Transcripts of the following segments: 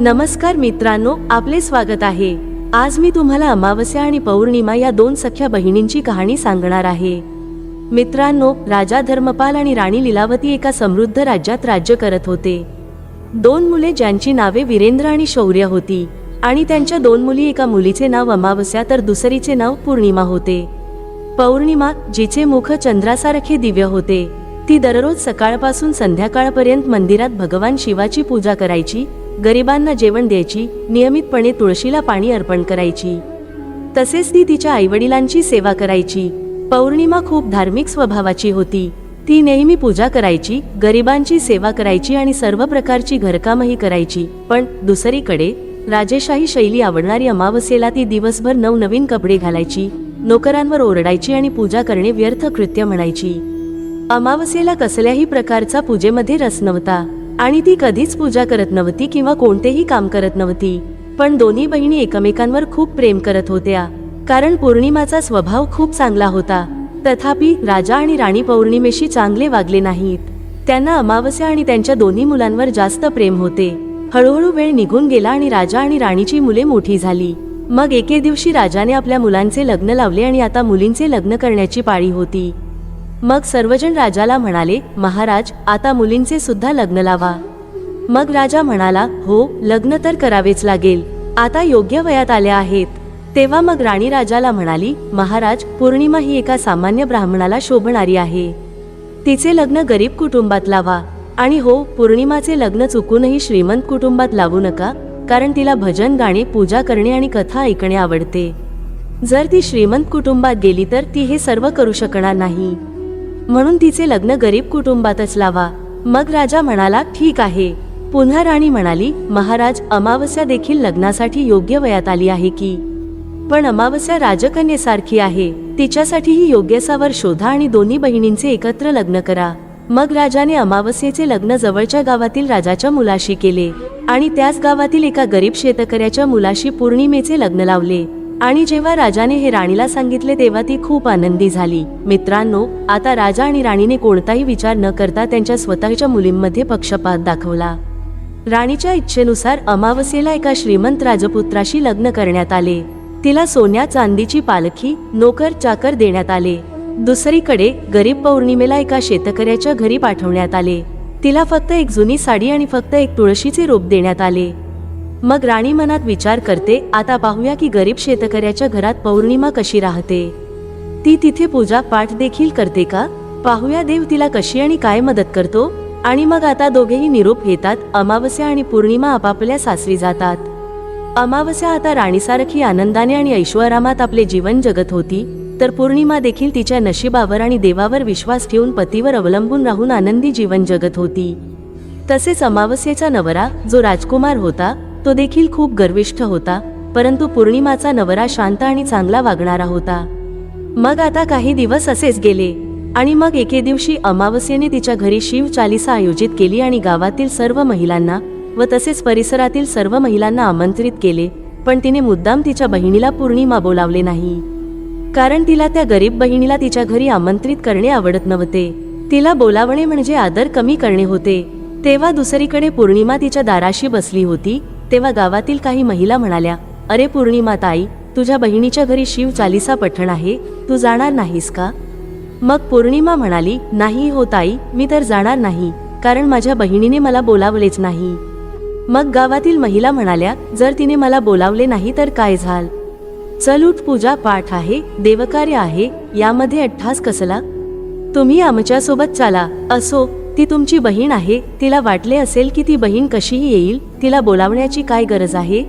नमस्कार मित्रांनो आपले स्वागत आहे. आज मी तुम्हाला अमावस्या आणि पौर्णिमा या दोन सख्या बहिणींची कहाणी सांगणार आहे. मित्रांनो राजा धर्मपाल आणि राणी लीलावती एका समृद्ध राज्यात राज्य करत होते. दोन मुले ज्यांची नावे वीरेंद्र आणि शौर्य होती आणि त्यांच्या दोन मुली एका मुलीचे नाव अमावस्या तर दुसरीचे नाव पौर्णिमा होते. पौर्णिमा जिचे मुख चंद्रासारखे दिव्य होते ती दररोज सकाळपासून संध्याकाळपर्यंत मंदिरात भगवान शिवाची पूजा करायची गरिबांना जेवण द्यायची नियमितपणे तुळशीला पाणी अर्पण करायची. तसेच ती तिच्या आईवडिलांची सेवा करायची. पौर्णिमा खूप धार्मिक स्वभावाची होती. ती नेहमी पूजा करायची गरिबांची सेवा करायची आणि सर्व प्रकारची घरकामही करायची. पण दुसरीकडे राजेशाही शैली आवडणारी अमावस्येला ती दिवसभर नवनवीन कपडे घालायची नोकरांवर ओरडायची आणि पूजा करणे व्यर्थ कृत्य म्हणायची. अमावस्येला कसल्याही प्रकारचा पूजेमध्ये रस नव्हता. आणि ती कधीच पूजा करत नव्हती किंवा कोणतेही काम करत नव्हती. पण दोन्ही बहिणी एकमेकांवर खूप प्रेम करत होत्या. कारण पौर्णिमाचा स्वभाव खूप चांगला होता. तथापि राजा आणि राणी पौर्णिमेशी चांगले वागले नाहीत. त्यांना अमावस्या आणि त्यांच्या दोन्ही मुलांवर जास्त प्रेम होते. हळूहळू वेळ निघून गेला आणि राजा आणि राणीची मुले मोठी झाली. मग एके दिवशी राजाने आपल्या मुलांचे लग्न लावले आणि आता मुलींचे लग्न करण्याची पाळी होती. मग सर्वजण राजाला म्हणाले महाराज आता मुलींचे सुद्धा लग्न लावा. मग राजा म्हणाला हो लग्न तर करावेच लागेल. आता योग्य वयात आल्या आहेत. तेव्हा मग राणी राजाला म्हणाली महाराज पौर्णिमा ही एका सामान्य ब्राह्मणाला शोभणारी आहे. तिचे लग्न गरीब कुटुंबात लावा. आणि हो पौर्णिमाचे लग्न चुकूनही श्रीमंत कुटुंबात लावू नका कारण तिला भजन गाणे पूजा करणे आणि कथा ऐकणे आवडते. जर ती श्रीमंत कुटुंबात गेली तर ती हे सर्व करू शकणार नाही. म्हणून तिचे लग्न गरीब कुटुंबातच लावा. मग राजा म्हणाला ठीक आहे. पुन्हा राणी म्हणाली महाराज अमावस्या देखील लग्नासाठी योग्य वयात आली आहे की? पण अमावस्या राजकन्येसारखी आहे. तिच्यासाठीही योग्य सावर शोधा आणि दोन्ही बहिणींचे एकत्र लग्न करा. मग राजाने अमावस्येचे लग्न जवळच्या गावातील राजाच्या मुलाशी केले आणि त्याच गावातील एका गरीब शेतकऱ्याच्या मुलाशी पौर्णिमेचे लग्न लावले. आणि जेव्हा राजाने हे राणीला सांगितले तेव्हा ती खूप आनंदी झाली. मित्रांनो आता राजा आणि राणीने कोणताही विचार न करता त्यांच्या स्वतःच्या मुलींमध्ये पक्षपात दाखवला. राणीच्या इच्छेनुसार अमावस्येला एका श्रीमंत राजपुत्राशी लग्न करण्यात आले. तिला सोन्या चांदीची पालखी नोकर चाकर देण्यात आले. दुसरीकडे गरीब पौर्णिमेला एका शेतकऱ्याच्या घरी पाठवण्यात आले. तिला फक्त एक जुनी साडी आणि फक्त एक तुळशीचे रोप देण्यात आले. मग राणी मनात विचार करते आता पाहूया की गरीब शेतकऱ्याच्या घरात पौर्णिमा कशी राहते. ती तिथे पूजा पाठ देखील करते का? पाहूया देव तिला कशी आणि काय मदत करतो. आणि मग आता दोघेही निरोप घेतात अमावस्या आणि पौर्णिमा आपापल्या सासरी जातात. अमावस्या आता राणीसारखी आनंदाने आणि ऐश्वरामात आपले जीवन जगत होती तर पौर्णिमा देखील तिच्या नशिबावर आणि देवावर विश्वास ठेवून पतीवर अवलंबून राहून आनंदी जीवन जगत होती. तसेच अमावस्येचा नवरा जो राजकुमार होता तो देखील खूप गर्विष्ठ होता परंतु पौर्णिमाचा नवरा शांत आणि चांगला वागणारा होता. मग आता काही दिवस असेच गेले आणि मग एके दिवशी अमावस्येने तिच्या घरी शिव चालिसा आयोजित केली आणि गावातील सर्व महिलांना व तसेच परिसरातील सर्व महिलांना आमंत्रित केले पण तिने मुद्दाम तिच्या बहिणीला पौर्णिमा बोलावले नाही. कारण तिला त्या गरीब बहिणीला तिच्या घरी आमंत्रित करणे आवडत नव्हते. तिला बोलावणे म्हणजे आदर कमी करणे होते. तेव्हा दुसरीकडे पौर्णिमा तिच्या दाराशी बसली होती तेव्हा गावातील काही महिला म्हणाल्या अरे पौर्णिमा ताई तुझ्या बहिणीच्या घरी शिव चालिसा पठण आहे तू जाणार नाहीस का? मग पौर्णिमा म्हणाली नाही हो ताई मी तर जाणार नाही कारण माझ्या बहिणीने मला बोलावलेच नाही. मग गावातील महिला म्हणाल्या जर तिने मला बोलावले नाही तर काय झाल? चल पूजा पाठ आहे देवकार्य आहे यामध्ये अठ्ठास कसला? तुम्ही आमच्यासोबत चाला असो ती तुमची बहीण आहे तिला वाटले असेल की ती बहीण कशीही येईल तिला बोलावण्याची काय गरज आहे?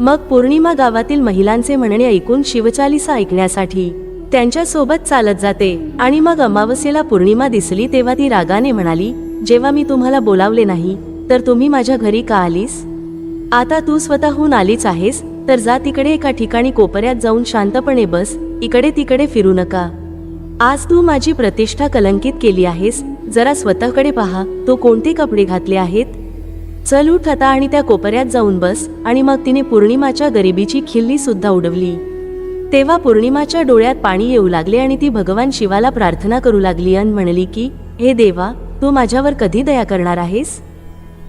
मग पौर्णिमा गावातील महिलांचे म्हणणे ऐकून शिवचालिसा ऐकण्यासाठी त्यांच्यासोबत चालत जाते आणि मग अमावस्येला पौर्णिमा दिसली तेव्हा ती रागाने म्हणाली जेव्हा मी तुम्हाला बोलावले नाही तर तुम्ही माझ्या घरी का आलीस? आता तू स्वतःहून आलीच आहेस तर जा तिकडे एका ठिकाणी कोपऱ्यात जाऊन शांतपणे बस इकडे तिकडे फिरू नका. आज तू माझी प्रतिष्ठा कलंकित केली आहेस जरा स्वतःकडे पहा तो कोणते कपडे घातले आहेत? चल उठ आता आणि त्या कोपऱ्यात जाऊन बस. आणि मग तिने पौर्णिमाच्या गरिबीची खिल्ली सुद्धा उडवली. तेव्हा पौर्णिमाच्या डोळ्यात पाणी येऊ लागले आणि ती भगवान शिवाला प्रार्थना करू लागली आणि म्हणली की हे देवा तू माझ्यावर कधी दया करणार आहेस?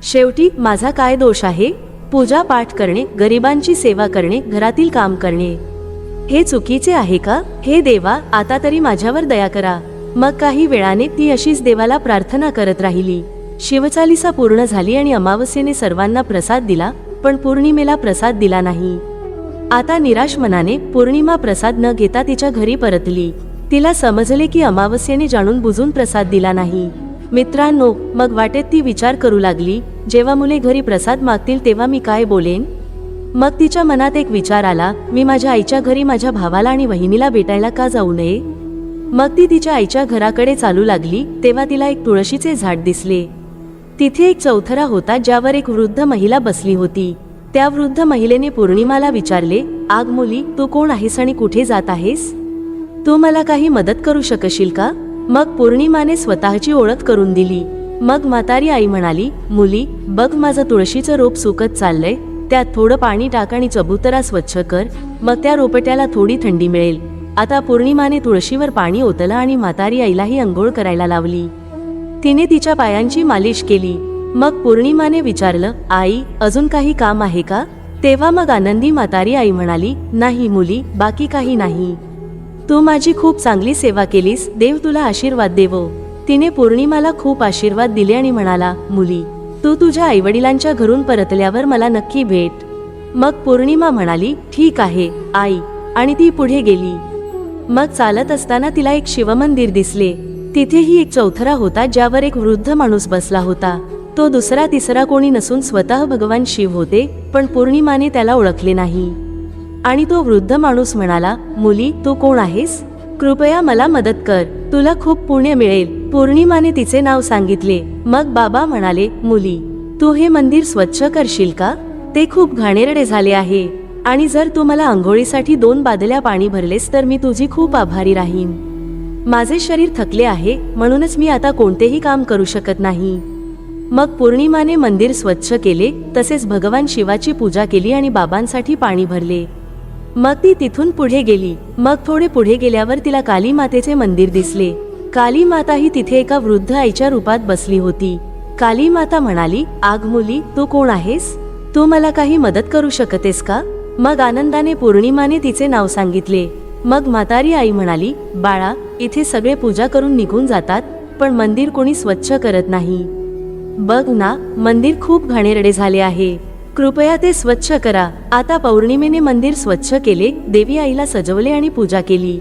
शेवटी माझा काय दोष आहे? पूजा पाठ करणे गरिबांची सेवा करणे घरातील काम करणे. हे चुकीचे आहे का? हे देवा आता तरी माझ्यावर दया करा. मग काही वेळाने ती अशीच देवाला प्रार्थना करत राहिली. शिवचालिसा पूर्ण झाली आणि अमावस्येने सर्वांना प्रसाद दिला पण पौर्णिमेला प्रसाद दिला नाही. आता निराश मनाने पौर्णिमा प्रसाद न घेता तिच्या घरी परतली. तिला समजले की अमावस्येने जाणून बुजून प्रसाद दिला नाही. मित्रांनो मग वाटेत ती विचार करू लागली जेव्हा मुले घरी प्रसाद मागतील तेव्हा मी काय बोलेन? मग तिच्या मनात एक विचार आला मी माझ्या आईच्या घरी माझ्या भावाला आणि वहिनीला भेटायला का जाऊ नये? मग ती तिच्या आईच्या घराकडे चालू लागली तेव्हा तिला एक तुळशीचे झाड दिसले. तिथे एक चौथरा होता ज्यावर एक वृद्ध महिला बसली होती. त्या वृद्ध महिलेने पौर्णिमाला विचारले आग मुली तू कोण आहेस आणि कुठे जात आहेस? तू मला काही मदत करू शकशील का? मग पौर्णिमाने स्वतःची ओळख करून दिली. मग म्हातारी आई म्हणाली मुली बघ माझं तुळशीचं रोप सुकत चाललंय. त्यात थोडं पाणी टाक आणि चबुतरा स्वच्छ कर. मग त्या रोपट्याला थोडी थंडी मिळेल. आता पौर्णिमाने तुळशीवर पाणी ओतलं आणि म्हातारी आईलाही अंघोळ करायला लावली. तिने तिच्या पायांची मालिश केली. मग पौर्णिमाने विचारलं आई अजून काही काम आहे का? तेव्हा मग आनंदी म्हातारी आई म्हणाली नाही मुली बाकी काही नाही. तू माझी खूप चांगली सेवा केलीस देव तुला आशीर्वाद देवो. तिने पौर्णिमाला खूप आशीर्वाद दिले आणि म्हणाला मुली तू तुझ्या आईवडिलांच्या घरून परतल्यावर मला नक्की भेट. मग पौर्णिमा म्हणाली ठीक आहे आई. आणि ती पुढे गेली. मग चालत असताना तिला एक शिवमंदिर दिसले. तिथेही एक चौथरा होता ज्यावर एक वृद्ध माणूस बसला होता. तो दुसरा तिसरा कोणी नसून स्वतः भगवान शिव होते पण पौर्णिमाने त्याला ओळखले नाही. आणि तो वृद्ध माणूस म्हणाला मुली तू कोण आहेस? कृपया मला मदत कर. तुला खूप पुण्य मिळेल. पौर्णिमाने तिचे नाव सांगितले. मग बाबा म्हणाले मुली तू हे मंदिर स्वच्छ करशील का? ते खूप घाणेरडे झाले आहे. आणि जर तू मला आंघोळीसाठी दोन बादल्या पाणी भरलेस तर मी तुझी खूप आभारी राहीन. माझे शरीर थकले आहे म्हणूनच मी आता कोणतेही काम करू शकत नाही. मग पौर्णिमाने मंदिर स्वच्छ केले तसेच भगवान शिवाची पूजा केली आणि बाबांसाठी पाणी भरले. मग ती तिथून पुढे गेली. मग थोडे पुढे गेल्यावर तिला काली मातेचे मंदिर दिसले. काली माता ही तिथे एका वृद्ध आईच्या रूपात बसली होती. काली माता म्हणाली आग मुली तू कोण आहेस? तू मला काही मदत करू शकतेस का? मग आनंदाने पौर्णिमाने तिचे नाव सांगितले. मग म्हातारी आई म्हणाली बाळा इथे सगळे पूजा करून निघून जातात पण मंदिर कोणी स्वच्छ करत नाही. बघ ना मंदिर खूप घाणेरडे झाले आहे. कृपया ते स्वच्छ करा. आता पौर्णिमेने मंदिर स्वच्छ केले देवी आईला सजवले आणि पूजा केली.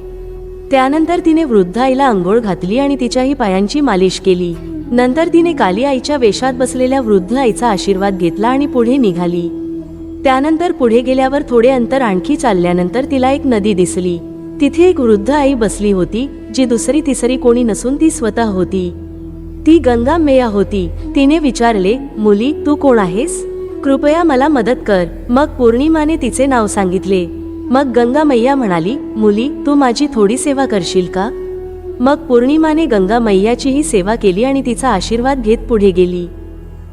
त्यानंतर तिने वृद्ध आईला आंघोळ घातली आणि तिच्याही पायांची मालिश केली. नंतर तिने काली आईच्या वेशात बसलेल्या वृद्ध आईचा आशीर्वाद घेतला आणि पुढे निघाली. त्यानंतर पुढे गेल्यावर थोडे अंतर आणखी चालल्यानंतर तिला एक नदी दिसली. तिथे एक वृद्ध आई बसली होती जी दुसरी तिसरी कोणी नसून ती स्वतः होती. ती गंगा मेया होती. तिने विचारले मुली तू कोण आहेस? कृपया मला मदत कर. मग पौर्णिमाने तिचे नाव सांगितले. मग गंगा मैया म्हणाली मुली तू माझी थोडी सेवा करशील का? मग पौर्णिमाने गंगा मैयाचीही सेवा केली आणि तिचा आशीर्वाद घेत पुढे गेली.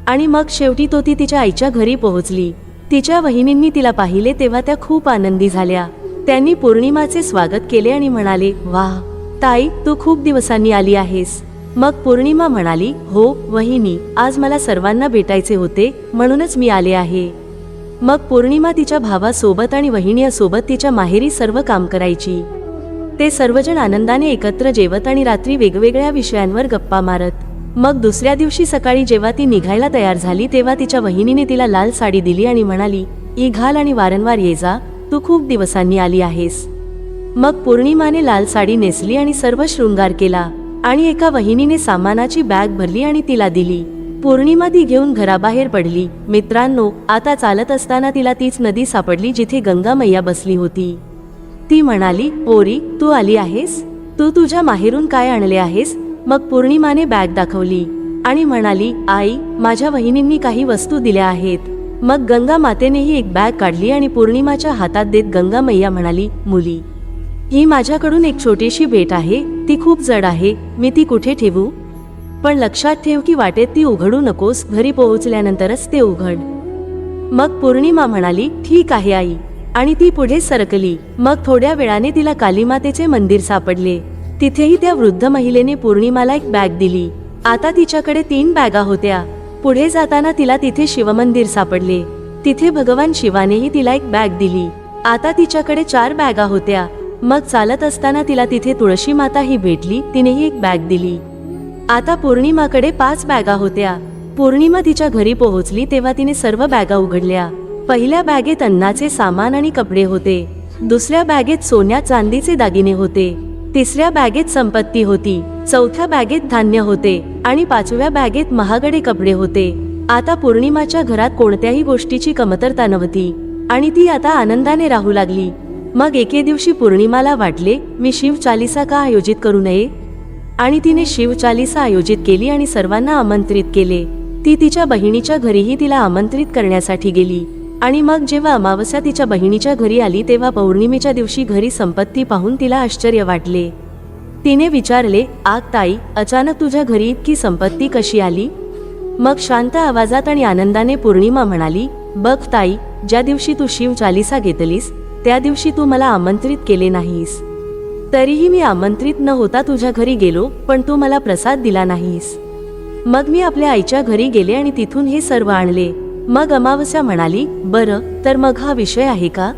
आणि मग शेवटी तो ती तिच्या आईच्या घरी पोहोचली. तिच्या वहिनींनी तिला पाहिले तेव्हा त्या खूप आनंदी झाल्या. त्यांनी पौर्णिमाचे स्वागत केले आणि म्हणाले वाह ताई तू खूप दिवसांनी आली आहेस. मग पौर्णिमा म्हणाली हो वहिनी आज मला सर्वांना भेटायचे होते म्हणूनच मी आले आहे. मग पौर्णिमा तिच्या भावासोबत आणि वहिनीसोबत तिच्या माहेरी सर्व काम करायची. ते सर्वजण आनंदाने एकत्र जेवत आणि रात्री वेगवेगळ्या विषयांवर गप्पा मारत. मग दुसऱ्या दिवशी सकाळी जेव्हा ती निघायला तयार झाली तेव्हा तिच्या वहिनीने तिला लाल साडी दिली आणि म्हणाली ई घाल आणि वारंवार ये जा तू खूप दिवसांनी आली आहेस. मग पौर्णिमाने लाल साडी नेसली आणि सर्व शृंगार केला आणि एका वहिनीने सामानाची बॅग भरली आणि तिला दिली. पौर्णिमा ती घेऊन घराबाहेर पडली. मित्रांनो आता चालत असताना तिला तीच नदी सापडली जिथे गंगा मैया बसली होती. ती म्हणाली पोरी तू आली आहेस? तू तुझ्या माहेरून काय आणले आहेस? मग पौर्णिमाने बॅग दाखवली आणि म्हणाली आई माझ्या वहिनींनी काही वस्तू दिल्या आहेत. मग गंगा मातेनेही एक बॅग काढली आणि पौर्णिमाच्या हातात देत गंगा मैया म्हणाली मुली ही माझ्याकडून एक छोटीशी भेट आहे ती खूप जड आहे मी ती कुठे ठेवू? पण लक्षात ठेव की वाटेत ती उघडू नकोस घरी पोहोचल्यानंतरच ते उघड. मग पौर्णिमा म्हणाली ठीक आहे आई. आणि ती पुढे सरकली. मग थोड्या वेळाने तिला कालीमातेचे मंदिर सापडले. तिथेही त्या वृद्ध महिलेने पौर्णिमाला एक बॅग दिली. आता तिच्याकडे तीन बॅगा होत्या. पुढे जाताना तिला तिथे शिवमंदिर सापडले. तिथे भगवान शिवानेही तिला एक बॅग दिली. आता तिच्याकडे चार बॅगा होत्या. मग चालत असताना तिला तिथे तुळशी माता ही भेटली तिनेही एक बॅग दिली. आता पौर्णिमाकडे पाच बॅगा होत्या. पौर्णिमा तिच्या घरी पोहोचली तेव्हा तिने सर्व बॅगा उघडल्या. पहिल्या बॅगेत अन्नाचे सामान आणि कपडे होते. दुसऱ्या बॅगेत सोन्या चांदीचे दागिने होते. तिसऱ्या बॅगेत संपत्ती होती चौथ्या बॅगेत धान्य होते आणि पाचव्या बॅगेत महागडे कपडे होते. आता पौर्णिमाच्या घरात कोणत्याही गोष्टीची कमतरता नव्हती आणि ती आता आनंदाने राहू लागली. मग एके दिवशी पौर्णिमाला वाटले मी शिव चालिसा का आयोजित करू नये? आणि तिने शिव चालिसा आयोजित केली आणि सर्वांना आमंत्रित केले. ती तिच्या बहिणीच्या घरीही तिला आमंत्रित करण्यासाठी गेली. आणि मग जेव्हा अमावस्या तिच्या बहिणीच्या घरी आली तेव्हा पौर्णिमेच्या दिवशी घरी संपत्ती पाहून तिला आश्चर्य वाटले. तिने विचारले आग ताई अचानक तुझ्या घरी इतकी संपत्ती कशी आली? मग शांत आवाजात आणि आनंदाने पौर्णिमा म्हणाली बघ ताई ज्या दिवशी तू शिव चालिसा घेतलीस त्या दिवशी तू मला आमंत्रित केले नाहीस. तरीही मी आमंत्रित न होता तुझ्या घरी गेलो पण तू मला प्रसाद दिला नाहीस. मग मी आपल्या आईच्या घरी गेले आणि तिथून हे सर्व आणले. मग अमावस्या म्हणाली बरं तर मग हा विषय आहे का?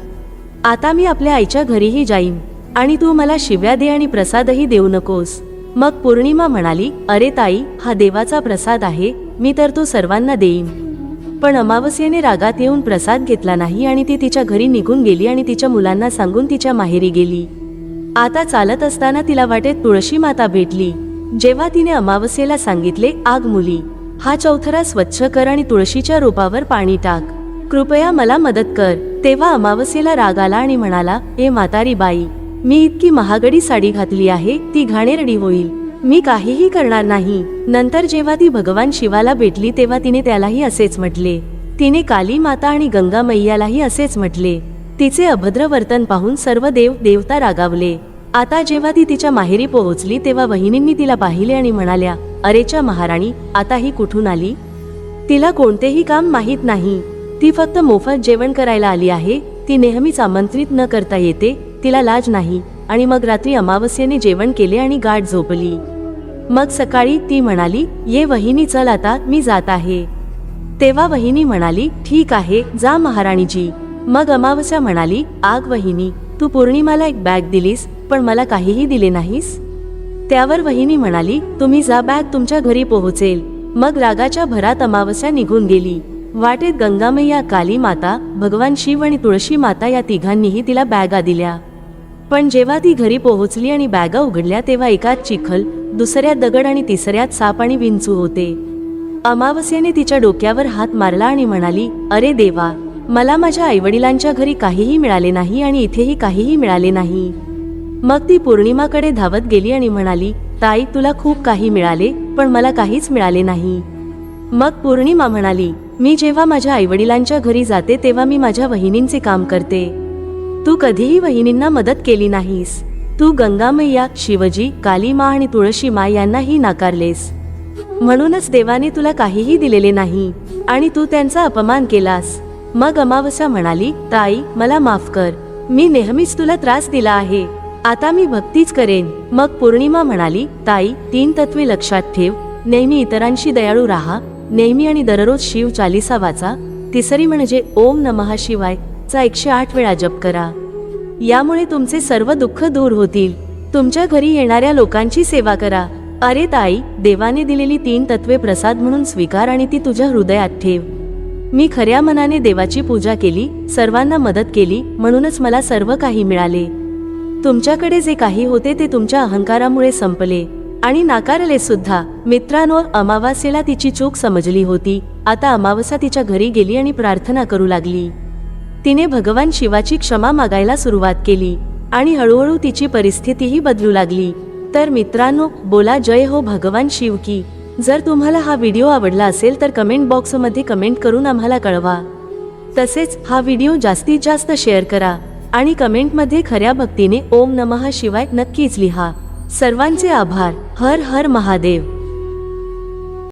आता मी आपल्या आईच्या घरीही जाईन आणि तू मला शिव्या दे आणि प्रसादही देऊ नकोस. मग पौर्णिमा म्हणाली अरे ताई हा देवाचा प्रसाद आहे मी तर तो सर्वांना देईन. पण अमावस्येने रागात येऊन प्रसाद घेतला नाही आणि ती तिच्या घरी निघून गेली आणि तिच्या मुलांना सांगून तिच्या माहेरी गेली. आता चालत असताना तिला वाटेत तुळशी माता भेटली. जेव्हा तिने अमावस्येला सांगितले आग मुली हा चौथरा स्वच्छ कर आणि तुळशीच्या रोपावर पाणी टाक. कृपया मला मदत कर. तेव्हा अमावस्येला राग आला आणि म्हणाला ए म्हातारी बाई मी इतकी महागडी साडी घातली आहे ती घाणेरडी होईल. मी काहीही करणार नाही. नंतर जेव्हा ती भगवान शिवाला भेटली तेव्हा तिने त्यालाही असेच म्हटले. तिने काली माता आणि गंगा मैयालाही असेच म्हटले. तिचे अभद्र वर्तन पाहून सर्व देव देवता रागावले. आता जेव्हा ती तिच्या माहेरी पोहोचली तेव्हा वहिनींनी तिला पाहिले आणि म्हणाल्या अरेच्या महाराणी आता ही कुठून आली? तिला कोणतेही काम माहीत नाही. ती फक्त मोफत जेवण करायला आली आहे. ती नेहमीच आमंत्रित न करता येते. तिला लाज नाही. आणि मग रात्री अमावस्येने जेवण केले आणि गाठ झोपली. मग सकाळी ती म्हणाली ये वहिनी चल आता मी जात आहे. तेव्हा वहिनी म्हणाली ठीक आहे जा महाराणीजी. मग अमावस्या म्हणाली आग वहिनी तू पौर्णिमाला एक बॅग दिलीस पण मला काहीही दिले नाहीस? त्यावर वहिनी म्हणाली तुम्ही जा बॅग तुमच्या घरी पोहोचेल. मग रागाच्या भरात अमावस्या निघून गेली. वाटेत गंगामय्या काली माता भगवान शिव आणि तुळशी माता या तिघांनीही तिला बॅगा दिल्या. पण जेव्हा ती घरी पोहोचली आणि बॅगा उघडल्या तेव्हा एकात चिखल दुसऱ्यात दगड आणि तिसऱ्यात साप आणि विंचू होते. अमावस्येने तिच्या डोक्यावर हात मारला आणि म्हणाली अरे देवा मला माझ्या आईवडिलांच्या घरी काहीही मिळाले नाही आणि इथेही काहीही मिळाले नाही. मग ती पौर्णिमाकडे धावत गेली आणि म्हणाली ताई तुला खूप काही मिळाले पण मला काहीच मिळाले नाही. मग पौर्णिमा म्हणाली मी जेव्हा माझ्या आईवडिलांच्या घरी जाते तेव्हा मी माझ्या वहिनींचे काम करते. तू कधीही वहिनींना मदत केली नाहीस. तू गंगामय्या शिवजी कालीमा आणि तुळशी मा यांनाही नाकारलेस. म्हणूनच देवाने तुला काहीही दिलेले नाही आणि तू त्यांचा अपमान केलास. मग अमावस्या म्हणाली ताई मला माफ कर. मी नेहमीच तुला त्रास दिला आहे. आता मी भक्तीच करेन. मग पौर्णिमा म्हणाली ताई तीन तत्वे लक्षात ठेव. नेहमी इतरांशी दयाळू राहा. नेहमी आणि दररोज शिव चालिसा वाचा. तिसरी म्हणजे ओम नमः शिवाय. चा एकशे आठ वेळा जप करा. यामुळे तुमचे सर्व दुःख दूर होतील. तुमच्या घरी येणाऱ्या लोकांची सेवा करा. अरे ताई देवाने दिलेली तीन तत्वे प्रसाद म्हणून स्वीकार आणि ती तुझ्या हृदयात ठेव. मी खऱ्या मनाने देवाची पूजा केली सर्वांना मदत केली म्हणूनच मला सर्व काही मिळाले. तुमच्याकडे जे काही होते ते तुमच्या अहंकारामुळे संपले. आणि नाकारले सुद्धा. मित्रांनो अमावास्येला तिची चूक समजली होती. आता अमावस्या तिच्या घरी गेली आणि प्रार्थना करू लागली. तिने भगवान शिवाची क्षमा मागायला सुरुवात केली. आणि हळूहळू तिची परिस्थितीही बदलू लागली. तर मित्रांनो बोला जय हो भगवान शिव की. जर तुम्हाला हा व्हिडिओ आवडला असेल तर कमेंट बॉक्समध्ये कमेंट करून आम्हाला कळवा. तसेच हा व्हिडिओ जास्तीत जास्त शेअर करा. आणि कमेंटमध्ये खऱ्या भक्तीने ओम नमः शिवाय नक्कीच लिहा. सर्वांचे आभार. हर हर महादेव.